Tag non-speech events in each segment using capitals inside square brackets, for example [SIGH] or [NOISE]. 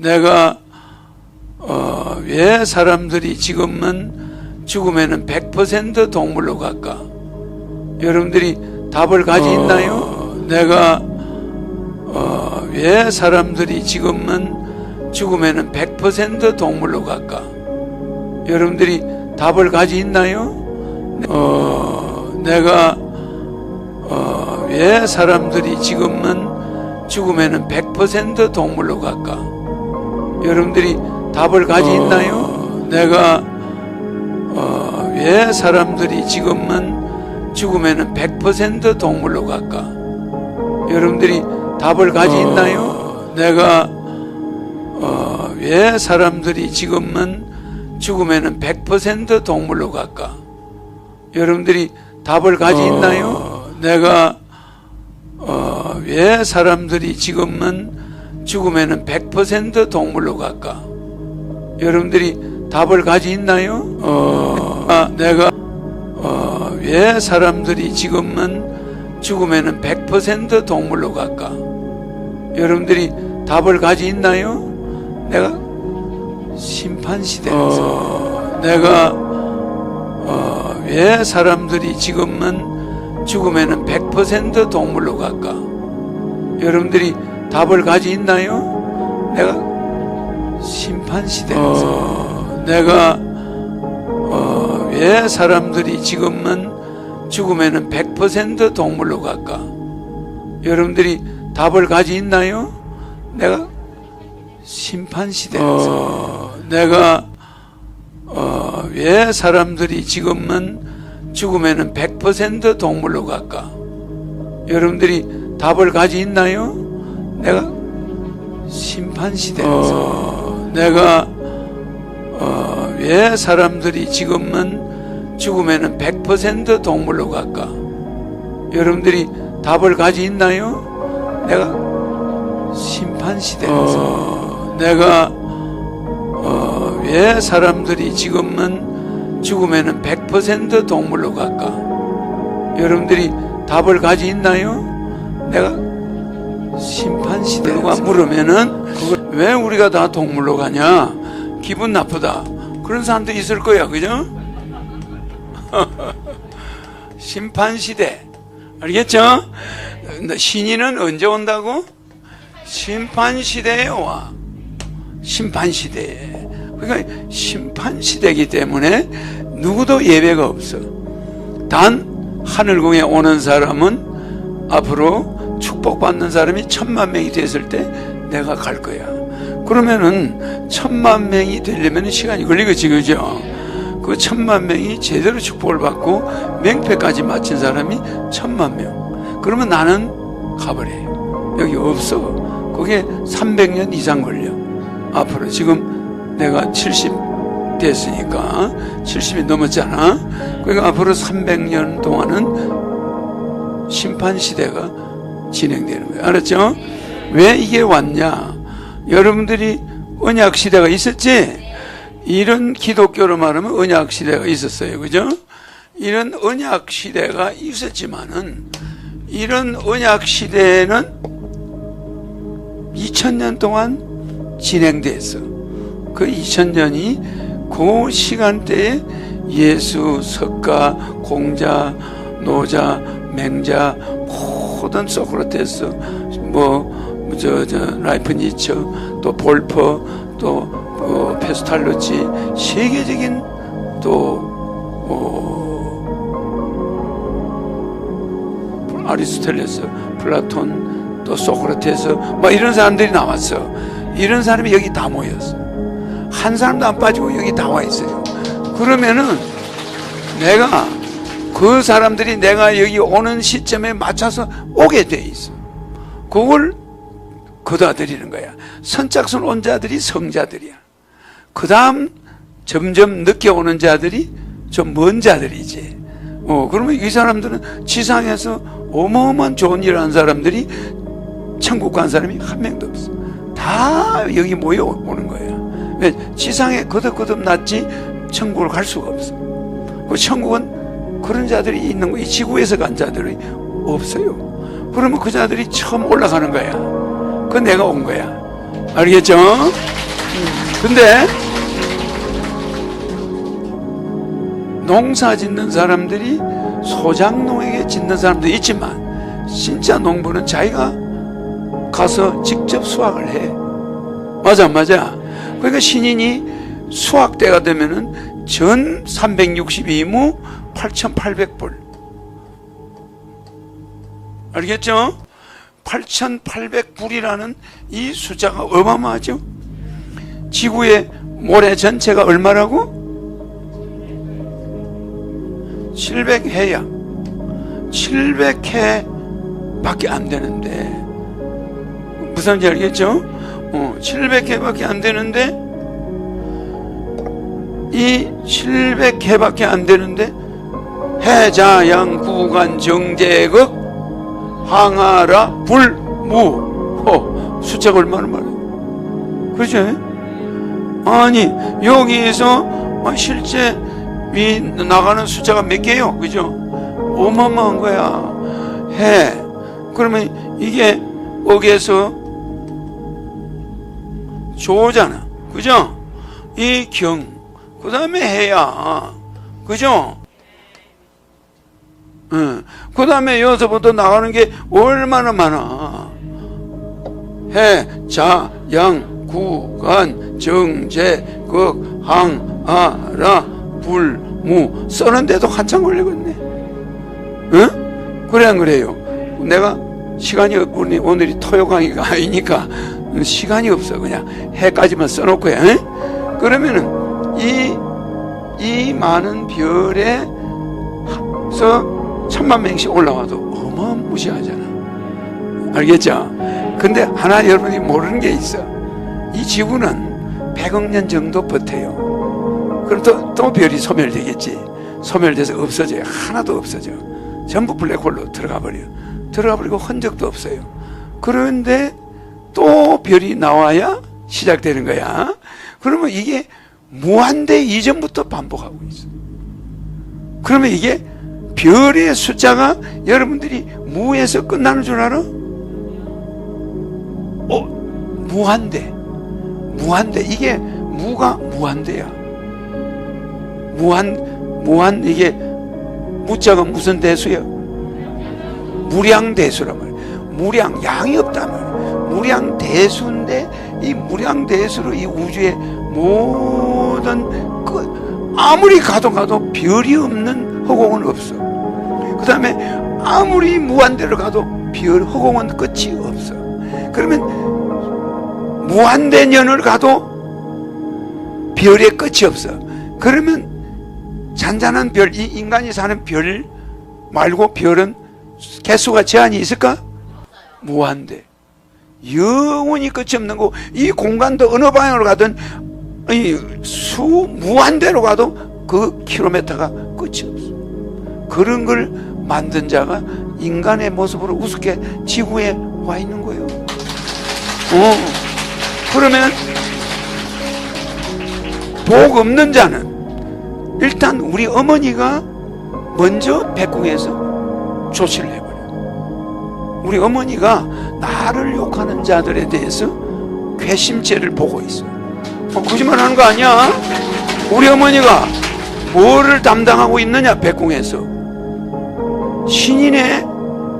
내가 어, 왜 사람들이 지금은 죽음에는 100% 동물로 갈까? 여러분들이 답을 가지 있나요? 내가 어, 왜 사람들이 지금은 죽음에는 100% 동물로 갈까? 여러분들이 답을 가지 있나요? 어, 내가 어, 왜 사람들이 지금은 죽음에는 100% 동물로 갈까? 여러분들이 답을 가지 있나요? 내가 어, 왜 사람들이 지금은 죽음에는 100% 동물로 갈까? 여러분들이 답을 가지 있나요? 내가 어, 왜 사람들이 지금은 죽음에는 100% 동물로 갈까? 여러분들이 답을 가지 있나요? 내가 어, 왜 사람들이 지금은 죽음에는 100% 동물로 갈까? 여러분들이 답을 가지 있나요? 어, 아, 내가 어, 왜 사람들이 지금은 죽음에는 100% 동물로 갈까? 여러분들이 답을 가지 있나요? 내가 심판 시대에서 내가 어, 왜 사람들이 지금은 죽음에는 100% 동물로 갈까? 여러분들이 답을 가지 있나요? 내가 심판 시대에서 내가 어, 왜 사람들이 지금은 죽음에는 100% 동물로 갈까? 여러분들이 답을 가지 있나요? 내가 심판 시대에서 내가 어, 왜 사람들이 지금은 죽음에는 100% 동물로 갈까? 여러분들이 답을 가지 있나요? 내가 심판 시대에서 내가 어, 왜 사람들이 지금은 죽음에는 100% 동물로 갈까? 여러분들이 답을 가지 있나요? 내가 심판 시대에서 내가 어, 왜 사람들이 지금은 죽음에는 100% 동물로 갈까? 여러분들이 답을 가지 있나요? 내가 심 판 시대가 물으면은 그걸 왜 우리가 다 동물로 가냐? 기분 나쁘다. 그런 사람도 있을 거야, 그죠? [LAUGHS] 심판 시대. 알겠죠? 신인은 언제 온다고? 심판 시대에 와. 심판 시대에. 그러니까 심판 시대이기 때문에 누구도 예배가 없어. 단 하늘궁에 오는 사람은 앞으로 축복받는 사람이 천만 명이 됐을 때 내가 갈 거야. 그러면은 천만 명이 되려면 시간이 걸리겠지, 그죠? 그 천만 명이 제대로 축복을 받고 명패까지 마친 사람이 천만 명. 그러면 나는 가버려. 여기 없어. 그게 300년 이상 걸려. 앞으로 지금 내가 70 됐으니까 70이 넘었잖아. 그러니까 앞으로 300년 동안은 심판 시대가 진행되는 거예요. 알았죠? 왜 이게 왔냐? 여러분들이 언약 시대가 있었지? 이런 기독교로 말하면 언약 시대가 있었어요. 그죠? 이런 언약 시대가 있었지만은 이런 언약 시대는 2000년 동안 진행됐어. 그 2000년이 그 시간대에 예수, 석가, 공자, 노자, 맹자, 모든 소크라테스, 뭐, 저, 저, 라이프 니처, 또 볼퍼, 또, 어, 페스탈로치, 세계적인 또, 어, 아리스토텔레스, 플라톤, 또 소크라테스, 뭐 이런 사람들이 나왔어. 이런 사람이 여기 다 모였어. 한 사람도 안 빠지고 여기 다 와 있어요. 그러면은 내가 그 사람들이 내가 여기 오는 시점에 맞춰서 오게 돼 있어. 그걸 거다 드리는 거야. 선착순 온 자들이 성자들이야. 그 다음 점점 늦게 오는 자들이 좀 먼 자들이지. 어, 그러면 이 사람들은 지상에서 어마어마한 좋은 일을 한 사람들이 천국 간 사람이 한 명도 없어. 다 여기 모여 오는 거야. 왜? 지상에 거듭거듭 났지 천국을 갈 수가 없어. 그 천국은 그런 자들이 있는 거, 이 지구에서 간 자들이 없어요. 그러면 그 자들이 처음 올라가는 거야. 그 내가 온 거야. 알겠죠? 근데 농사 짓는 사람들이 소장농에게 짓는 사람도 있지만 진짜 농부는 자기가 가서 직접 수확을 해. 맞아, 맞아. 그러니까 신인이 수확 때가 되면은 전 362무 8,800불. 알겠죠? 8,800불이라는 이 숫자가 어마어마하죠? 지구의 모래 전체가 얼마라고? 700해야 700해 밖에 안 되는데 무슨지 알겠죠? 어, 700해 밖에 안 되는데 이 700해 밖에 안 되는데 해자양 구간 정제극 항하라 불무 어, 숫자가 얼마나 많아요 그죠? 아니 여기에서 아, 실제 이 나가는 숫자가 몇 개요? 그죠? 어마어마한 거야. 해. 그러면 이게 거기에서 조잖아. 그죠? 이 경. 그 다음에 해야. 그죠? 응. 그 다음에 여기서부터 나가는 게 얼마나 많아. 해, 자, 양, 구, 간, 정, 제, 극, 항, 아, 라, 불, 무 써는데도 한참 걸리겠네. 응? 그래 안 그래요? 내가 시간이 없- 오늘- 오늘이 토요 강의가 아니니까 시간이 없어 그냥 해까지만 써놓고 해. 응? 그러면은 이, 이 많은 별에 서 천만 명씩 올라와도 어마무시하잖아. 알겠죠? 근데 하나 여러분이 모르는 게 있어. 이 지구는 100억 년 정도 버텨요. 그럼 또, 또 별이 소멸되겠지. 소멸돼서 없어져요. 하나도 없어져. 전부 블랙홀로 들어가 버려. 들어가 버리고 흔적도 없어요. 그런데 또 별이 나와야 시작되는 거야. 그러면 이게 무한대 이전부터 반복하고 있어. 그러면 이게 별의 숫자가 여러분들이 무에서 끝나는 줄 알아? 어, 무한대. 무한대. 이게 무가 무한대야. 무한, 무한, 이게 무자가 무슨 대수야? 무량 대수란 말이야. 무량, 양이 없단 말이야. 무량 대수인데 이 무량 대수로 이 우주의 모든 그 아무리 가도 가도 별이 없는 허공은 없어. 그 다음에 아무리 무한대로 가도 별 허공은 끝이 없어. 그러면 무한대년을 가도 별의 끝이 없어. 그러면 잔잔한 별, 이 인간이 사는 별 말고 별은 개수가 제한이 있을까? 무한대. 영원히 끝이 없는 거. 이 공간도 어느 방향으로 가든 이 수 무한대로 가도 그 킬로미터가 끝이 없어. 그런 걸 만든 자가 인간의 모습으로 우습게 지구에 와 있는 거예요. 어. 그러면 복 없는 자는 일단 우리 어머니가 먼저 백궁에서 조치를 해버려. 우리 어머니가 나를 욕하는 자들에 대해서 괘씸죄를 보고 있어. 어, 거짓말 하는 거 아니야? 우리 어머니가 뭐를 담당하고 있느냐, 백궁에서. 신인의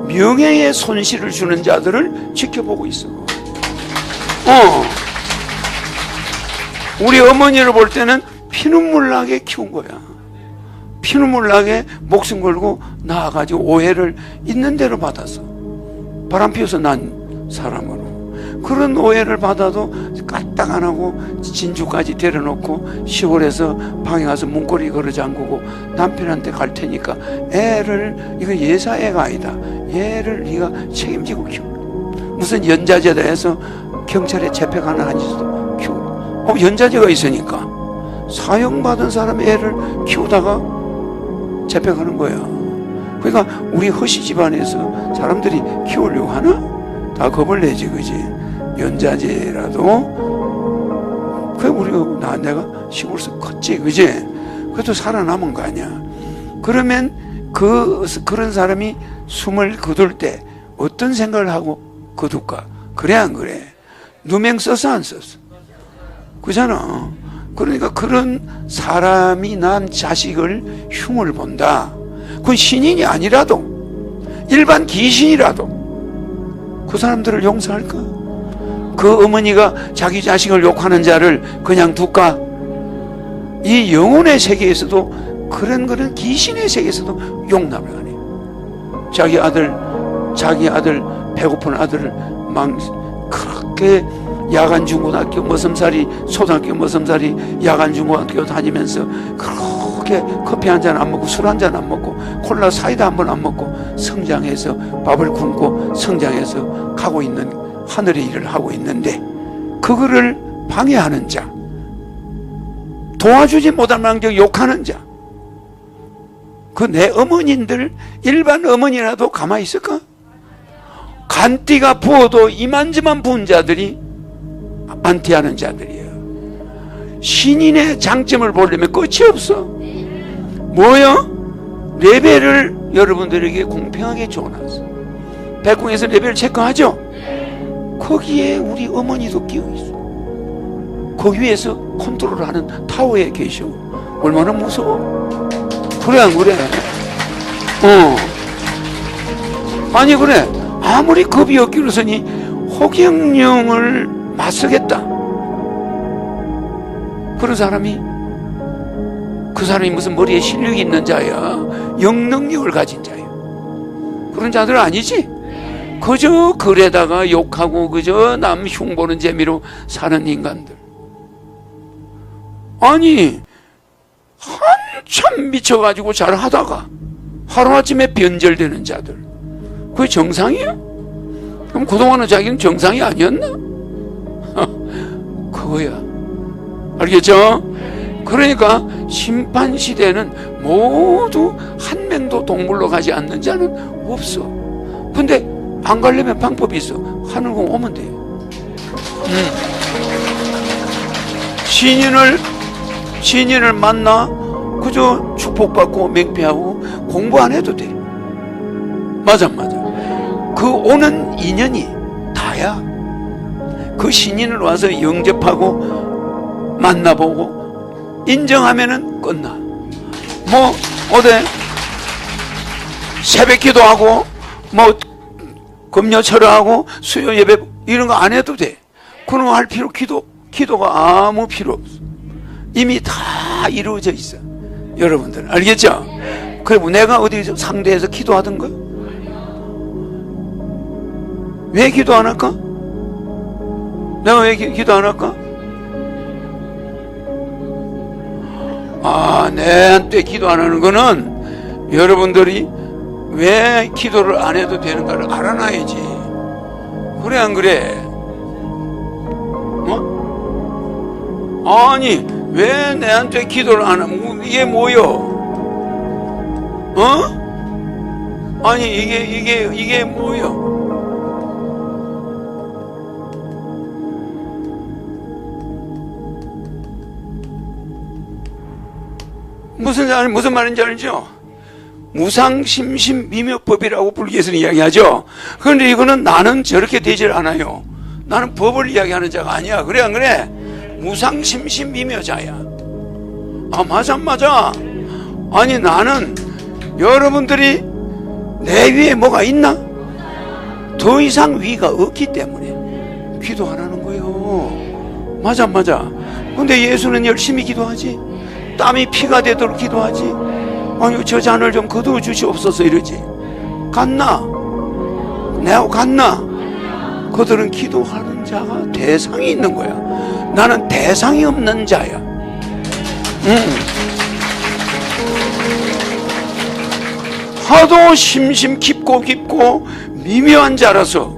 명예에 손실을 주는 자들을 지켜보고 있어. 어. 우리 어머니를 볼 때는 피눈물 나게 키운 거야. 피눈물 나게 목숨 걸고 나아가지고 오해를 있는 대로 받았어. 바람 피워서 난 사람으로. 그런 오해를 받아도 까 딱 안 하고 진주까지 데려놓고 시골에서 방에 가서 문고리 걸어 잠그고 남편한테 갈 테니까 애를 이거 예사 애가 아니다. 얘를 네가 책임지고 키워. 무슨 연자제다 해서 경찰에 잡혀가는 한지도 키워. 어, 연자제가 있으니까 사형받은 사람 애를 키우다가 잡혀가는 거야. 그러니까 우리 허씨 집안에서 사람들이 키우려고 하나? 다 겁을 내지, 그지? 연자제라도, 그 우리, 나, 내가 시골에서 컸지, 그지? 그래도 살아남은 거 아니야. 그러면 그, 그런 사람이 숨을 거둘 때 어떤 생각을 하고 거둘까? 그래, 안 그래? 누명 써서 안 썼어. 그잖아. 그러니까 그런 사람이 난 자식을 흉을 본다. 그건 신인이 아니라도 일반 귀신이라도 그 사람들을 용서할까? 그 어머니가 자기 자식을 욕하는 자를 그냥 둘까? 이 영혼의 세계에서도 그런 그런 귀신의 세계에서도 용납을 안 해요. 자기 아들, 자기 아들 배고픈 아들을 막 그렇게 야간 중고등학교 머슴살이 초등학교 머슴살이 야간 중고등학교 다니면서 그렇게 커피 한 잔 안 먹고 술 한 잔 안 먹고 콜라 사이다 한 번 안 먹고 성장해서 밥을 굶고 성장해서 가고 있는 하늘의 일을 하고 있는데 그거를 방해하는 자 도와주지 못할 망정 욕하는 자 그 내 어머니들 일반 어머니라도 가만히 있을까? 간띠가 부어도 이만저만 부은 자들이 안티하는 자들이에요. 신인의 장점을 보려면 끝이 없어. 뭐요? 레벨을 여러분들에게 공평하게 줘놨어. 백궁에서 레벨 체크하죠? 거기에 우리 어머니도 끼어 있어. 거기 위에서 컨트롤하는 타워에 계셔. 얼마나 무서워. 그래 안 그래? 어. 아니 그래. 아무리 겁이 없기로서니 호경령을 맞서겠다. 그런 사람이 그 사람이 무슨 머리에 실력이 있는 자야. 영능력을 가진 자야. 그런 자들 아니지? 그저 글에다가 욕하고 그저 남 흉보는 재미로 사는 인간들. 아니 한참 미쳐가지고 잘 하다가 하루아침에 변절되는 자들. 그게 정상이야? 그럼 그동안은 자기는 정상이 아니었나? [LAUGHS] 그거야. 알겠죠? 그러니까 심판 시대는 모두 한 명도 동물로 가지 않는 자는 없어. 근데 안 가려면 방법이 있어. 하늘공 오면 돼요. 음. 신인을 신인을 만나 그저 축복받고 맹피하고 공부 안 해도 돼. 맞아 맞아. 그 오는 인연이 다야. 그 신인을 와서 영접하고 만나보고 인정하면은 끝나. 뭐 어디 새벽 기도하고 뭐 금요 철회하고 수요 예배 이런 거 안 해도 돼. 그런 거 할 필요 기도 기도가 아무 필요 없어. 이미 다 이루어져 있어. 여러분들 알겠죠? 그리고 내가 어디 상대에서 기도하던가? 왜 기도 안 할까? 내가 왜 기, 기도 안 할까? 아, 내한테 기도 안 하는 거는 여러분들이 왜 기도를 안 해도 되는가를 알아놔야지. 그래, 안 그래? 어? 아니, 왜 내한테 기도를 안 하면, 이게 뭐요? 어? 아니, 이게, 이게, 이게 뭐요? 무슨 무슨 말인지 알죠? 무상심심 미묘법이라고 불교에서는 이야기하죠. 그런데 이거는 나는 저렇게 되질 않아요. 나는 법을 이야기하는 자가 아니야. 그래 안 그래? 무상심심 미묘자야. 아 맞아 맞아. 아니 나는 여러분들이 내 위에 뭐가 있나? 더 이상 위가 없기 때문에 기도 안 하는 거예요. 맞아 맞아. 근데 예수는 열심히 기도하지. 땀이 피가 되도록 기도하지. 아니 저 잔을 좀 거두어 주시옵소서 이러지. 갔나? 내하고 갔나? 그들은 기도하는 자가 대상이 있는 거야. 나는 대상이 없는 자야. 응. 하도 심심 깊고 깊고 미묘한 자라서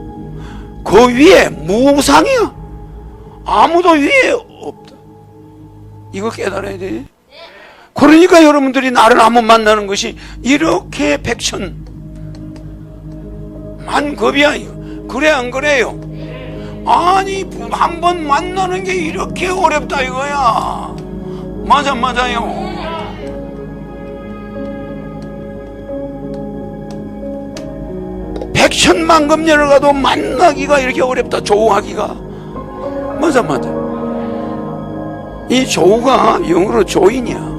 그 위에 무상이야. 아무도 위에 없다. 이거 깨달아야 돼. 그러니까 여러분들이 나를 한번 만나는 것이 이렇게 백천 만급이야. 그래 안 그래요? 아니 한 번 만나는 게 이렇게 어렵다 이거야. 맞아 맞아요. 백천만급 년을 가도 만나기가 이렇게 어렵다. 조우하기가 맞아 맞아. 이 조우가 영어로 조인이야.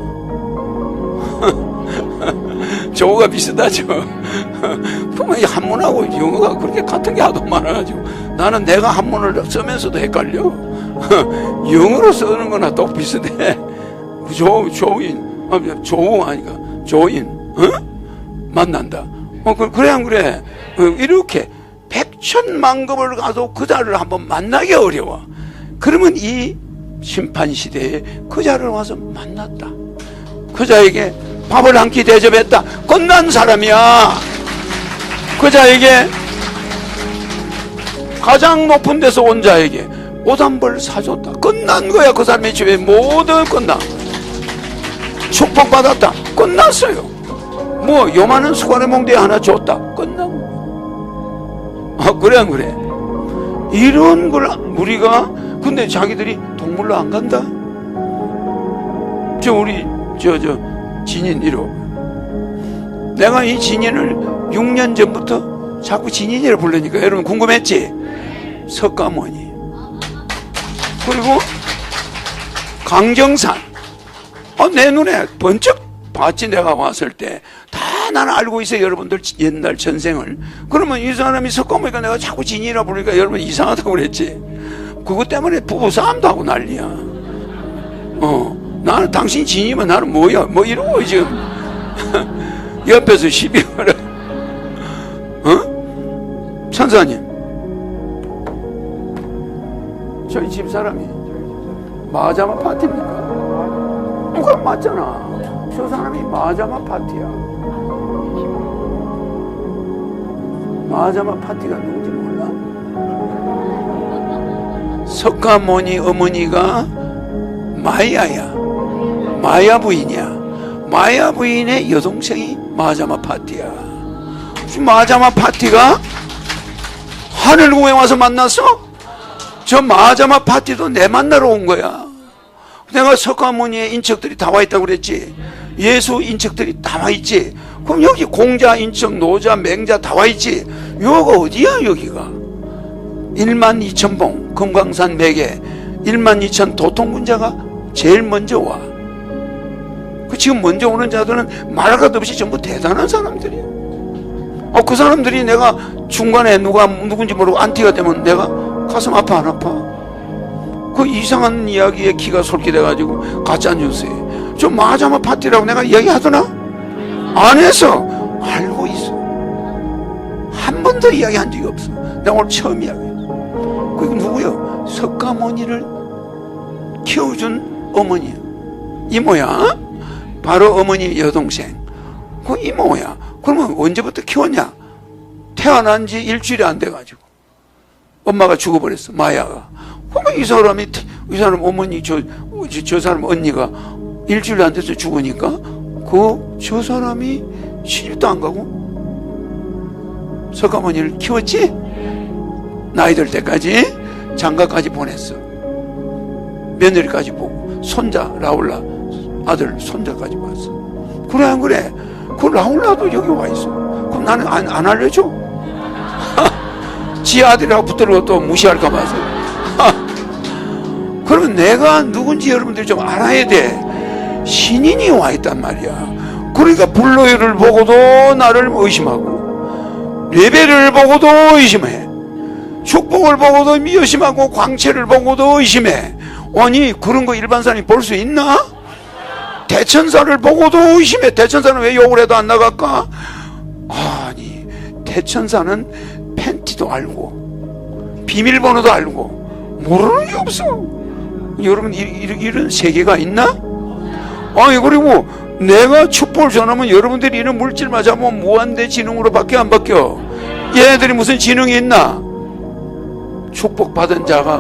조우가 비슷하죠. [LAUGHS] 이 한문하고 영어가 그렇게 같은 게 하도 많아가지고 나는 내가 한문을 쓰면서도 헷갈려. [LAUGHS] 영어로 쓰는 거나 똑 비슷해. [LAUGHS] 조, 조인, 아, 조우 아니까 조인, 어? 만난다. 어, 그, 그래, 안 그래? 어, 이렇게 백천만급을 가도 그 자를 한번 만나기 어려워. 그러면 이 심판시대에 그 자를 와서 만났다. 그 자에게 밥을 한 끼 대접했다. 끝난 사람이야. 그 자에게 가장 높은 데서 온 자에게 옷 한 벌 사줬다. 끝난 거야. 그 사람의 집에 모든 끝나. 축복받았다. 끝났어요. 뭐 요만한 수건의 몽대 하나 줬다. 끝나고. 아 그래 안 그래? 이런 걸 우리가 근데 자기들이 동물로 안 간다. 저 우리 저저 진인 1호. 내가 이 진인을 6년 전부터 자꾸 진인이라 부르니까 여러분 궁금했지? 석가모니. 그리고 강정산. 어, 내 눈에 번쩍 봤지 내가 왔을 때 다 나는 알고 있어요 여러분들 옛날 전생을 그러면 이 사람이 석가모니까 내가 자꾸 진이라 부르니까 여러분 이상하다고 그랬지 그것 때문에 부부 싸움도 하고 난리야 어 나는 당신 진이면 나는 뭐야 뭐 이러고 지금 [LAUGHS] 옆에서 시비 걸어 어? 천사님 저희 집 사람이 마자마 파티입니까? 어, 그럼 맞잖아. 저 사람이 마자마 파티야. 마자마 파티가 누군지 몰라? 석가모니 어머니가 마야야. 마야 부인이야. 마야 부인의 여동생이 마자마 파티야. 마자마 파티가 하늘궁에 와서 만났어? 저 마자마 파티도 내 만나러 온 거야. 내가 석가모니의 인척들이 다 와 있다고 그랬지. 예수 인척들이 다 와 있지. 그럼 여기 공자 인척, 노자, 맹자 다 와 있지. 여기가 어디야 여기가? 1만 2천 봉 금강산 매개 1만 2천 도통군자가 제일 먼저 와. 그 지금 먼저 오는 자들은 말할 것 없이 전부 대단한 사람들이야. 어, 그 사람들이 내가 중간에 누가 누군지 모르고 안티가 되면 내가 가슴 아파 안 아파? 그 이상한 이야기에 기가 솔깃해가지고 가짜 뉴스에 저 마자마 파티라고 내가 이야기하더나? 안 했어. 알고 있어. 한 번도 이야기한 적이 없어. 내가 오늘 처음 이야기해. 그게 누구요? 석가모니를 키워준 어머니야. 이모야. 바로 어머니 여동생. 그 이모야. 그러면 언제부터 키웠냐? 태어난 지 일주일이 안 돼가지고. 엄마가 죽어버렸어. 마야가. 그러면 이 사람이, 이 사람 어머니, 저, 저, 저 사람 언니가 일주일 안 돼서 죽으니까 그, 저 사람이 시집도 안 가고 석가모니를 키웠지? 나이 들 때까지 장가까지 보냈어. 며느리까지 보고, 손자, 라울라, 아들, 손자까지 봤어. 그래, 안 그래? 그 라울라도 여기 와 있어. 그럼 나는 안, 안 알려줘? [LAUGHS] 지 아들이라고 붙들고 또 무시할까 봐서. [LAUGHS] 그러면 내가 누군지 여러분들이 좀 알아야 돼. 신인이 와 있단 말이야. 그러니까 불로이를 보고도 나를 의심하고, 레벨을 보고도 의심해. 축복을 보고도 의심하고, 광채를 보고도 의심해. 아니, 그런 거 일반 사람이 볼 수 있나? 대천사를 보고도 의심해. 대천사는 왜 욕을 해도 안 나갈까? 아니, 대천사는 팬티도 알고, 비밀번호도 알고, 모르는 게 없어. 여러분, 이, 이, 이런 세계가 있나? 아니, 그리고 내가 축복을 전하면 여러분들이 이런 물질 맞으면 무한대 지능으로 밖에 안 바뀌어. 얘네들이 무슨 지능이 있나? 축복받은 자가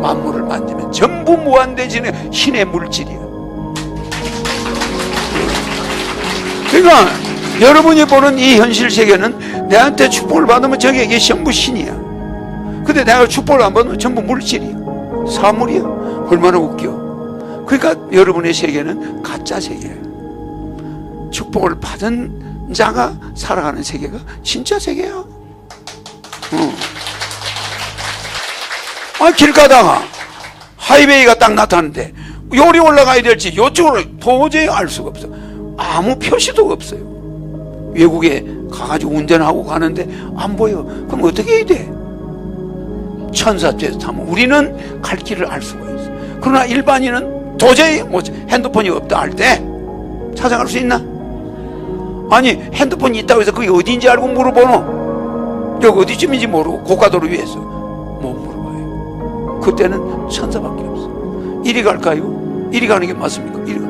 만물을 만지면 전부 무한대 지능, 신의 물질이야. 그러니까 여러분이 보는 이 현실 세계는 내한테 축복을 받으면 저게 이게 전부 신이야. 근데 내가 축복을 안 받으면 전부 물질이야. 사물이야. 얼마나 웃겨. 그러니까 여러분의 세계는 가짜 세계야. 축복을 받은 자가 살아가는 세계가 진짜 세계야. 어. 아, 길 가다가 하이웨이가 딱 나타나는데 요리 올라가야 될지 요쪽으로 도저히 알 수가 없어. 아무 표시도 없어요. 외국에 가가지고 운전하고 가는데 안 보여. 그럼 어떻게 해야 돼? 천사죄에서 타면 우리는 갈 길을 알 수가 있어. 그러나 일반인은 도저히 뭐 핸드폰이 없다 할 때 찾아갈 수 있나? 아니 핸드폰이 있다고 해서 그게 어딘지 알고 물어보노? 여기 어디쯤인지 모르고 고가도로 위에서 못 물어봐요. 그때는 천사밖에 없어. 이리 갈까요? 이리 가는 게 맞습니까? 이리 가.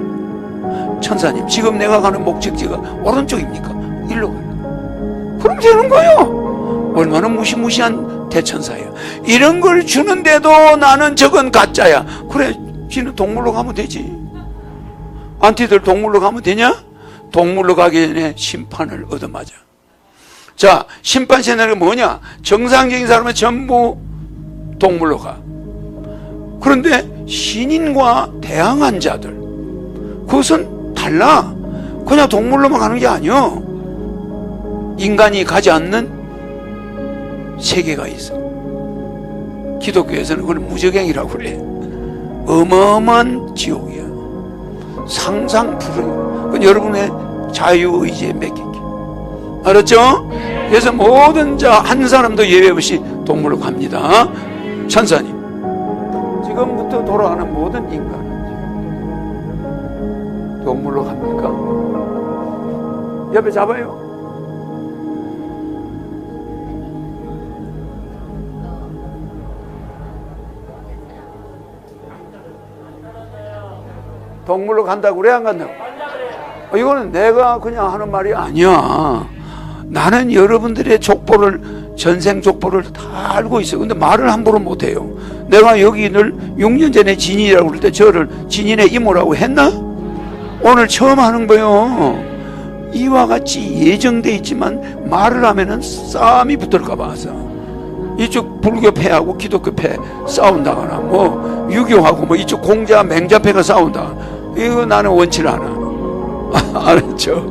천사님, 지금 내가 가는 목적지가 오른쪽입니까? 일로 가요. 그럼 되는 거예요. 얼마나 무시무시한 대천사예요. 이런 걸 주는데도 나는 저건 가짜야. 그래, 지는 동물로 가면 되지. 안티들 동물로 가면 되냐? 동물로 가기 전에 심판을 얻어맞아. 자, 심판 세나리오가 뭐냐? 정상적인 사람은 전부 동물로 가. 그런데 신인과 대항한 자들, 그것은 달라. 그냥 동물로만 가는 게 아니요. 인간이 가지 않는 세계가 있어. 기독교에서는 그걸 무적행이라고 그래. 어마어마한 지옥이야. 상상 불허. 그건 여러분의 자유의지에 맡길게. 알았죠? 그래서 모든 자 한 사람도 예외 없이 동물로 갑니다. 천사님. 지금부터 돌아가는 모든 인간. 동물로 갑니까? 옆에 잡아요. 동물로 간다고 그래 안 간다고? 어, 이거는 내가 그냥 하는 말이 아니야. 나는 여러분들의 족보를 전생 족보를 다 알고 있어요. 근데 말을 함부로 못 해요. 내가 여기를 6년 전에 진인이라고 그럴 때 저를 진인의 이모라고 했나? 오늘 처음 하는 거요. 이와 같이 예정돼 있지만 말을 하면은 싸움이 붙을까 봐서 이쪽 불교패하고 기독교패 싸운다거나 뭐 유교하고 뭐 이쪽 공자 맹자패가 싸운다. 이거 나는 원치를 않아. [LAUGHS] 알았죠?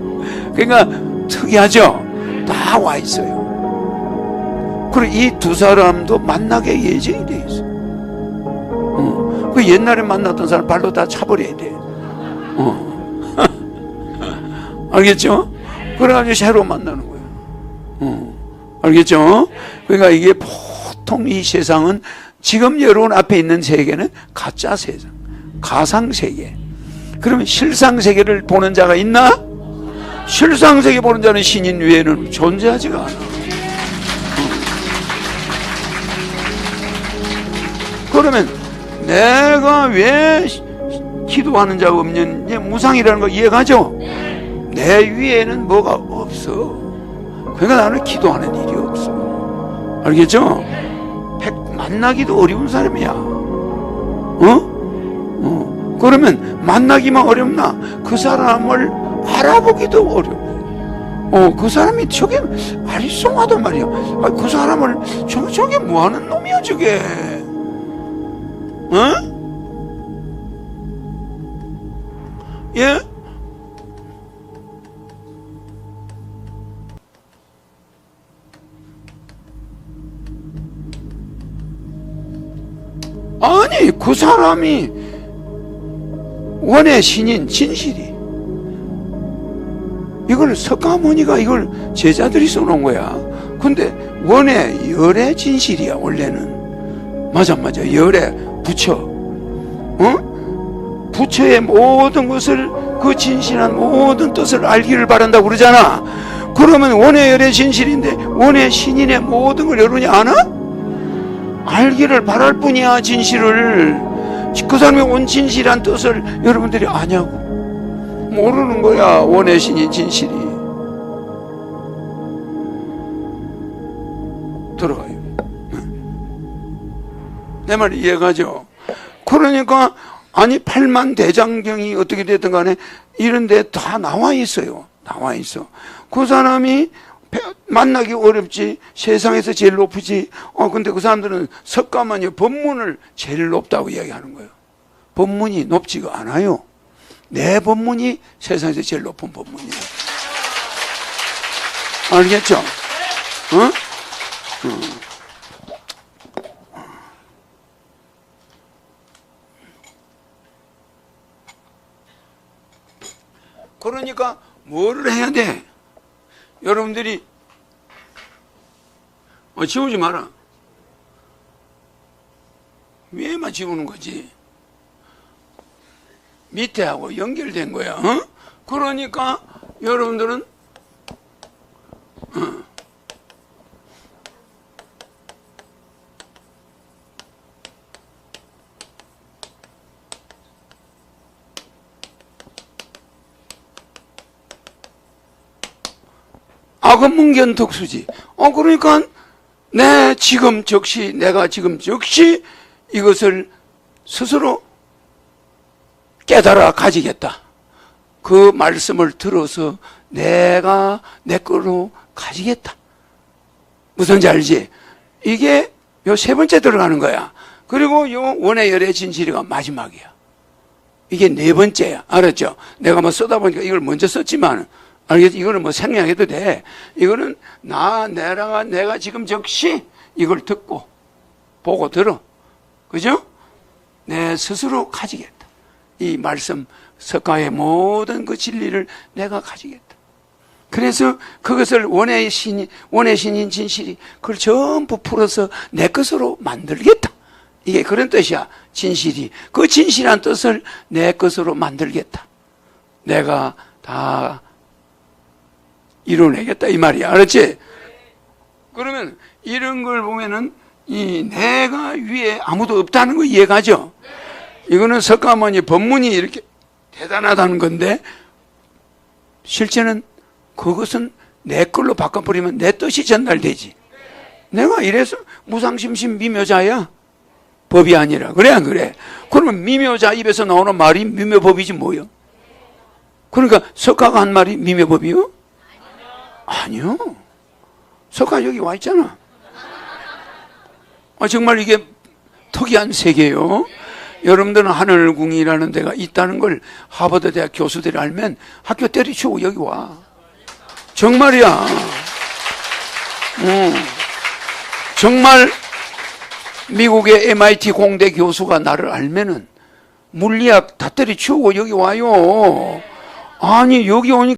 그러니까 특이하죠? 다 와 있어요. 그리고 이 두 사람도 만나게 예정이 돼 있어. 어. 그 옛날에 만났던 사람 발로 다 차버려야 돼. 어. 알겠죠? 그래가지고 새로 만나는 거예요. 어. 알겠죠? 그러니까 이게 보통 이 세상은 지금 여러분 앞에 있는 세계는 가짜 세상, 가상 세계. 그러면 실상 세계를 보는 자가 있나? 실상 세계 보는 자는 신인 외에는 존재하지가 않아. 그러면 내가 왜 기도하는 자가 없는 게 무상이라는 거 이해가죠? 내 위에는 뭐가 없어. 그러니까 나는 기도하는 일이 없어. 알겠죠? 백 만나기도 어려운 사람이야. 어? 어. 그러면 만나기만 어렵나? 그 사람을 알아보기도 어려워. 어, 그 사람이 저게 아리송하단 말이야. 아, 그 사람을 저, 저게 뭐 하는 놈이야, 저게. 어? 예? 그 사람이 원의 신인 진실이 이걸 석가모니가 이걸 제자들이 써놓은 거야. 근데 원의 열의 진실이야 원래는. 맞아 맞아 열의 부처. 어? 부처의 모든 것을 그 진실한 모든 뜻을 알기를 바란다고 그러잖아. 그러면 원의 열의 진실인데 원의 신인의 모든 걸 여러분이 아나? 알기를 바랄 뿐이야 진실을. 그 사람의 온 진실한 뜻을 여러분들이 아냐고. 모르는 거야 원의 신이 진실이. 들어가요. 내 말 이해가죠? 그러니까 아니 팔만 대장경이 어떻게 됐든 간에 이런 데 다 나와 있어요. 나와 있어. 그 사람이 만나기 어렵지 세상에서 제일 높으지 어 근데 그 사람들은 석가만이 법문을 제일 높다고 이야기하는 거예요 법문이 높지가 않아요 내 법문이 세상에서 제일 높은 법문이에요 알겠죠? 어? 어. 그러니까 뭐를 해야 돼? 여러분들이 어, 지우지 마라. 위에만 지우는 거지. 밑에하고 연결된 거야. 어? 그러니까 여러분들은 악은문견 덕수지. 어, 그러니까 내 지금 즉시, 내가 지금 즉시 이것을 스스로 깨달아 가지겠다. 그 말씀을 들어서 내가 내 거로 가지겠다. 무슨지 알지? 이게 요 세 번째 들어가는 거야. 그리고 요 원의 열의 진실이가 마지막이야. 이게 네 번째야. 알았죠? 내가 뭐 쓰다 보니까 이걸 먼저 썼지만, 알겠지? 이거는 뭐 생략해도 돼. 이거는 나, 내가, 내가 지금 즉시 이걸 듣고, 보고 들어. 그죠? 내 스스로 가지겠다. 이 말씀, 석가의 모든 그 진리를 내가 가지겠다. 그래서 그것을 원의 신이, 원의 신인 진실이 그걸 전부 풀어서 내 것으로 만들겠다. 이게 그런 뜻이야. 진실이. 그 진실한 뜻을 내 것으로 만들겠다. 내가 다 이뤄내겠다. 이 말이야. 알았지? 그러면 이런 걸 보면은 이 내가 위에 아무도 없다는 거 이해가죠? 이거는 석가모니 법문이 이렇게 대단하다는 건데 실제는 그것은 내 걸로 바꿔버리면 내 뜻이 전달되지. 내가 이래서 무상심심 미묘자야. 법이 아니라. 그래, 안 그래? 그러면 미묘자 입에서 나오는 말이 미묘법이지 뭐요? 그러니까 석가가 한 말이 미묘법이요? 아니요. 석가 여기 와 있잖아. 아, 정말 이게 특이한 세계요. 여러분들은 하늘궁이라는 데가 있다는 걸 하버드 대학 교수들이 알면 학교 때려치우고 여기 와. 정말이야. 음. 정말 미국의 MIT 공대 교수가 나를 알면은 물리학 다 때려치우고 여기 와요. 아니, 여기 오니까